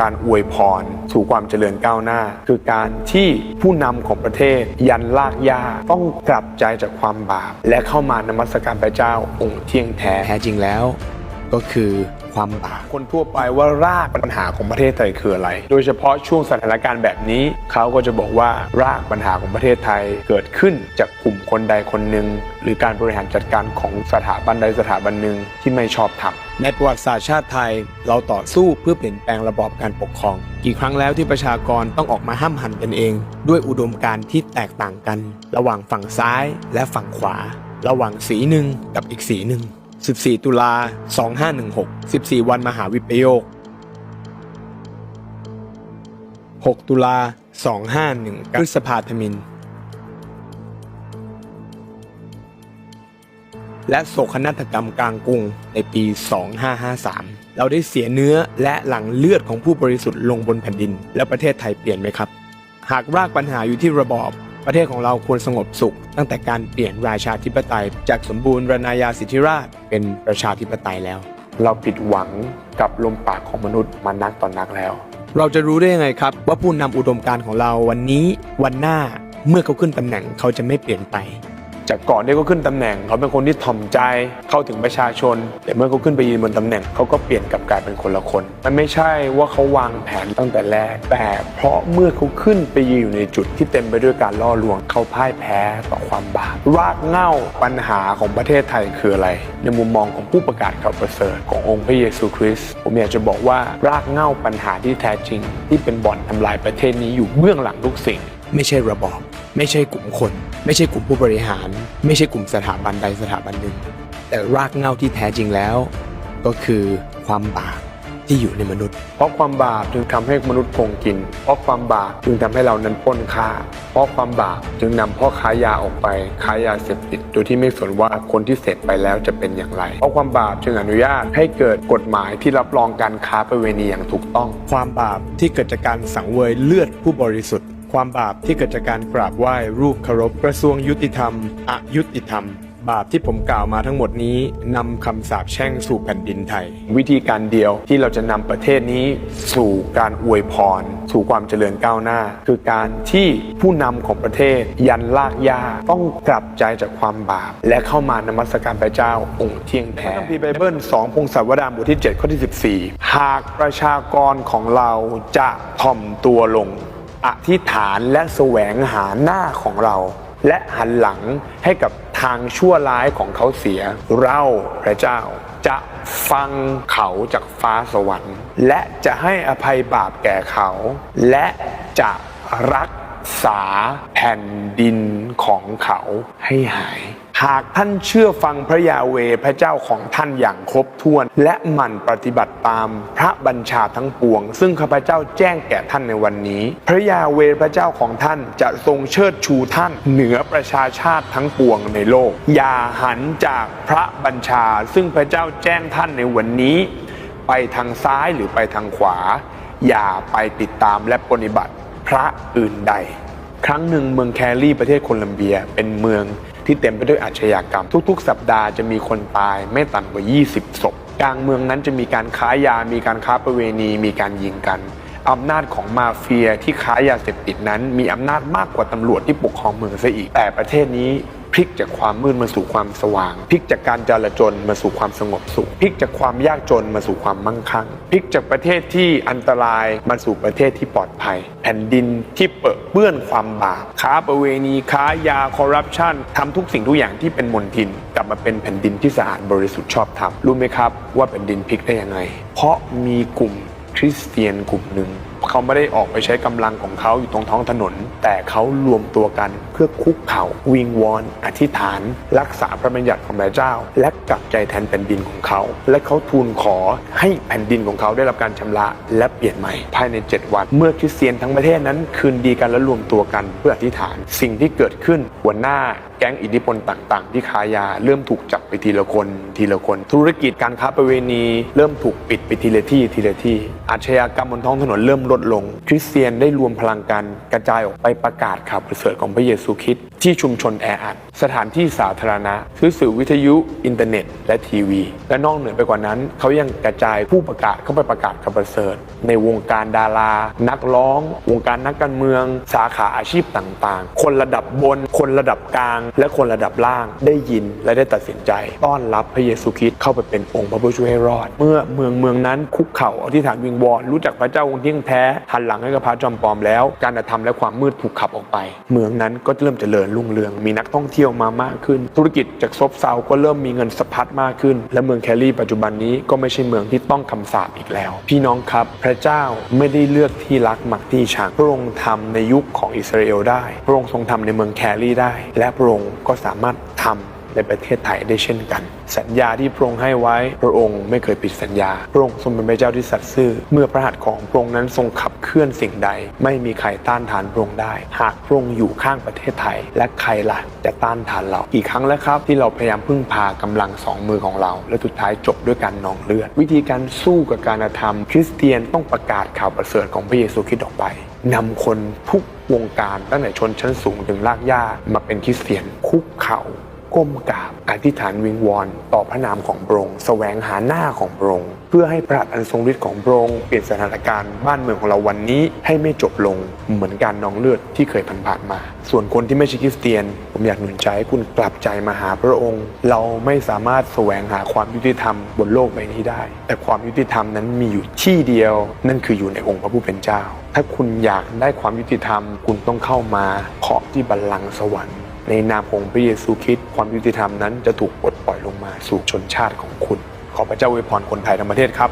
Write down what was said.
การอวยพร สู่ความเจริญก้าวหน้า คือการที่ผู้นำของประเทศ ยันลากยาต้องกลับใจจากความบาป และเข้ามานมัสการพระเจ้าองค์เที่ยงแท้แท้จริงแล้ว ก็คือความบาปคนทั่วไปว่ารากปัญหาของประเทศไทยคืออะไร โดยเฉพาะช่วงสถานการณ์แบบนี้ เขาก็จะบอกว่ารากปัญหาของประเทศไทยเกิดขึ้นจากกลุ่ คนใดคนหนึ่งหรือการบริหารจัดการของสถาบันใดสถาบันหนึ่งที่ไม่ชอบทำในประวัติศาสตร์ชาติไทย เราต่อสู้เพื่อเปลี่ยนแปลงระบอบการปกครอง กี่ครั้งแล้วที่ประชากรต้องออกมาห้ามหันกันเอง ด้วยอุดมการณ์ที่แตกต่างกัน ระหว่างฝั่งซ้ายและฝั่งขวา ระหว่างสีหนึ่งกับอีกสีหนึ่ง14 ตุลา 2516 14 วันมหาวิปโยค 6 ตุลา 251พฤษภาธมิน และโศกนาฏกรรมกลางกรุงในปี 2553 เราได้เสียเนื้อและหลังเลือดของผู้บริสุทธิ์ลงบนแผ่นดิน แล้วประเทศไทยเปลี่ยนไหมครับ หากรากปัญหาอยู่ที่ระบอบ ประเทศของเราควรสงบสุข ตั้งแต่การเปลี่ยนราชาธิปไตย จากสมบูรณ์รณาญาสิทธิราชย์เป็นประชาธิปไตยแล้ว เราผิดหวังกับลมปากของมนุษย์มานักต่อนนักแล้ว เราจะรู้ได้ยังไงครับ ว่าผู้นำอุดมการณ์ของเราวันนี้วันหน้าเมื่อเขาขึ้นตำแหน่งเขาจะไม่เปลี่ยนไป จากก่อนที่เขาขึ้นตำแหน่ง เขาเป็นคนที่ถ่อมใจเข้าถึงประชาชน แต่เมื่อเขาขึ้นไปยืนบนตำแหน่งเขาก็เปลี่ยนกลับกลายเป็นคนละคน มันไม่ใช่ว่าเขาวางแผนตั้งแต่แรก แต่เพราะเมื่อเขาขึ้นไปยืนอยู่ในจุดที่เต็มไปด้วยการล่อลวงเขาพ่ายแพ้ต่อความบาปรากเหง้าปัญหาของประเทศไทยคืออะไร ในมุมมองของผู้ประกาศข่าวประเสริฐขององค์พระเยซูคริสต์ผมอยากจะบอกว่ารากเหง้าปัญหาที่แท้จริง ที่เป็นบ่อนทำลายประเทศนี้อยู่เบื้องหลังทุกสิ่ง ไม่ใช่ระบอบ ไม่ใช่กลุ่มคน ไม่ใช่กลุ่มผู้บริหาร ไม่ใช่กลุ่มสถาบันใดสถาบันหนึ่ง แต่รากเหง้าที่แท้จริงแล้ว ก็คือความบาปที่อยู่ในมนุษย์ เพราะความบาปจึงทำให้มนุษย์โกงกิน เพราะความบาปจึงทำให้เรานั้นปล้นฆ่า เพราะความบาปจึงนำพ่อค้ายาออกไปค้ายาเสพติดโดยที่ไม่สนว่าคนที่เสร็จไปแล้วจะเป็นอย่างไร เพราะความบาปจึงอนุญาตให้เกิดกฎหมายที่รับรองการค้าประเวณีอย่างถูกต้อง ความบาปที่เกิดจากการสังเวยเลือดผู้บริสุทธิ์ ความบาปที่เกิดจากการกราบไหว้รูปเคารพกระทรวงยุติธรรมอยุติธรรม บาปที่ผมกล่าวมาทั้งหมดนี้นำคำสาปแช่งสู่แผ่นดินไทย วิธีการเดียวที่เราจะนำประเทศนี้สู่การอวยพร สู่ความเจริญก้าวหน้า คือการที่ผู้นำของประเทศ ยันลากยาต้องกลับใจจากความบาป และเข้ามานมัสการพระเจ้าองค์เที่ยงแท้คัมภีร์ไบเบิล2พงศาวดารบทที่ 7 ข้อที่ 14 หากประชากรของเราจะถ่อมตัวลง อธิษฐานและแสวงหาหน้าของเรา และหันหลังให้กับทางชั่วร้ายของเขาเสีย เราพระเจ้า จะฟังเขาจากฟ้าสวรรค์ และจะให้อภัยบาปแก่เขา และจะรักษาแผ่นดินของเขาให้หาย หากท่านเชื่อฟังพระยาเวพระเจ้าของท่านอย่างครบถ้วน และหมั่นปฏิบัติตามพระบัญชาทั้งปวง ซึ่งข้าพเจ้าแจ้งแก่ท่านในวันนี้ พระยาเวพระเจ้าของท่านจะทรงเชิดชูท่านเหนือประชาชาติทั้งปวงในโลก อย่าหันจากพระบัญชา ซึ่งพระเจ้าแจ้งท่านในวันนี้ ไปทางซ้ายหรือไปทางขวา อย่าไปติดตามและปฏิบัติพระอื่นใด ครั้งหนึ่งเมืองแครี่ประเทศโคลัมเบียเป็นเมือง ที่เต็มไปด้วยอาชญากรรม ทุก ๆ สัปดาห์จะมีคนตายไม่ต่ำกว่า 20 ศพ กลางเมืองนั้นจะมีการค้ายา มีการค้าประเวณี มีการยิงกัน อำนาจของมาเฟียที่ค้ายาเสพติดนั้น มีอำนาจมากกว่าตำรวจที่ปกครองเมืองซะอีก แต่ประเทศนี้พลิกจากความมืดมาสู่ความสว่าง พลิกจากการจลาจลมาสู่ความสงบสุข พลิกจากความยากจนมาสู่ความมั่งคั่ง พลิกจากประเทศที่อันตรายมาสู่ประเทศที่ปลอดภัย แผ่นดินที่เปิดเปื้อนความบาป ค้าประเวณี ค้ายา คอร์รัปชันทำทุกสิ่งทุกอย่างที่เป็นมลทิน กลับมาเป็นแผ่นดินที่สะอาดบริสุทธิ์ชอบธรรม รู้ไหมครับว่าแผ่นดินพลิกได้ยังไง เพราะมีกลุ่ม คริสเตียนกลุ่มหนึ่ง เขาไม่ได้ออกไปใช้กำลังของเขาอยู่ตรงท้องถนน แต่เขารวมตัวกันเพื่อคุกเข่าวิงวอน อธิษฐาน รักษาพระบัญญัติของพระเจ้า และกลับใจแทนแผ่นดินของเขา และเขาทูลขอให้แผ่นดินของเขาได้รับการชำระและเปลี่ยนใหม่ ภายใน 7 วัน เมื่อคริสเตียนทั้งประเทศนั้น คืนดีกันและรวมตัวกันเพื่ออธิษฐาน สิ่งที่เกิดขึ้นหัวหน้าแก๊งอิทธิพลต่าง ๆ ที่ค้ายา เริ่มถูกจับไปทีละคนทีละคน ธุรกิจการค้าประเวณี เริ่มถูกปิดไปทีละที่ทีละที่อาชญากรรมบนท้องถนนเริ่มลดลง คริสเตียนได้รวมพลังกันกระจายออกไปประกาศข่าวประเสริฐของพระเยซูคริสต์ ที่ชุมชนแออัด สถานที่สาธารณะซื้อสื่อวิทยุ อินเทอร์เน็ต และทีวี และนอกเหนือไปกว่านั้น เขายังกระจายผู้ประกาศเข้าไปประกาศกับประเสริฐ ในวงการดารา นักร้อง วงการนักการเมือง สาขาอาชีพต่างๆ คนระดับบน คนระดับกลาง และคนระดับล่างได้ยินและได้ตัดสินใจ ต้อนรับพระเยซูคริสต์เข้าไปเป็นองค์พระผู้ช่วยให้รอด เมื่อเมืองเมืองนั้นคุกเข่าอธิษฐานวิงวอนรู้จักพระเจ้าองค์ที่งแท้หันหลังให้กับพระจอมปลอมแล้ว การกระทำและความมืดถูกขับออกไป เมืองนั้นก็เริ่มเจริญรุ่งเรือง มีนักท่องเที่ยวมามากขึ้น ธุรกิจจากซบเซาก็เริ่มมีเงินสะพัดมากขึ้น และเมืองแคลรี่ปัจจุบันนี้ก็ไม่ใช่เมืองที่ต้องคำสาปอีกแล้ว พี่น้องครับ พระเจ้าไม่ได้เลือกที่รักมักที่ชังพระองค์ทำในยุคของอิสราเอลได้ พระองค์ทรงทำในเมืองแคลรี่ได้ และพระองค์ก็สามารถทำ ในประเทศไทยได้เช่นกัน สัญญาที่พระองค์ให้ไว้ พระองค์ไม่เคยผิดสัญญา พระองค์ทรงเป็นพระเจ้าที่สัตย์ซื่อ เมื่อพระหัตถ์ของพระองค์นั้นทรงขับเคลื่อนสิ่งใด ไม่มีใครต้านทานพระองค์ได้ หากพระองค์อยู่ข้างประเทศไทย และใครล่ะจะต้านทานเรากี่ครั้งแล้วครับ ที่เราพยายามพึ่งพากำลังสองมือของเรา และสุดท้ายจบด้วยการนองเลือด วิธีการสู้กับการกระทำคริสเตียนต้องประกาศข่าวประเสริฐของพระเยซูคริสต์ออกไปนำคนทุกวงการตั้งแต่ชนชั้นสูงถึงรากหญ้ามาเป็นคริสเตียนคุกเข่า ก้มกราบอธิษฐานวิงวอนต่อพระนามของพระองค์แสวงหาหน้าของพระองค์เพื่อให้พระอันทรงฤทธิ์ของพระองค์เปลี่ยนสถานการณ์บ้านเมืองของเราวันนี้ให้ไม่จบลงเหมือนการนองเลือดที่เคยผ่านๆมา ส่วนคนที่ไม่ใช่คริสเตียน ผมอยากหนุนใจให้คุณกลับใจมาหาพระองค์ เราไม่สามารถแสวงหาความยุติธรรมบนโลกใบนี้ได้ แต่ความยุติธรรมนั้นมีอยู่ที่เดียว นั่นคืออยู่ในองค์พระผู้เป็นเจ้า ถ้าคุณอยากได้ความยุติธรรม คุณต้องเข้ามาเคาะที่บัลลังก์สวรรค์ ในนามของพระเยซูคริสต์ความยุติธรรมนั้นจะถูกปลดปล่อยลงมาสู่ชนชาติของคุณ ขอพระเจ้าอวยพรคนไทยทั้งประเทศครับ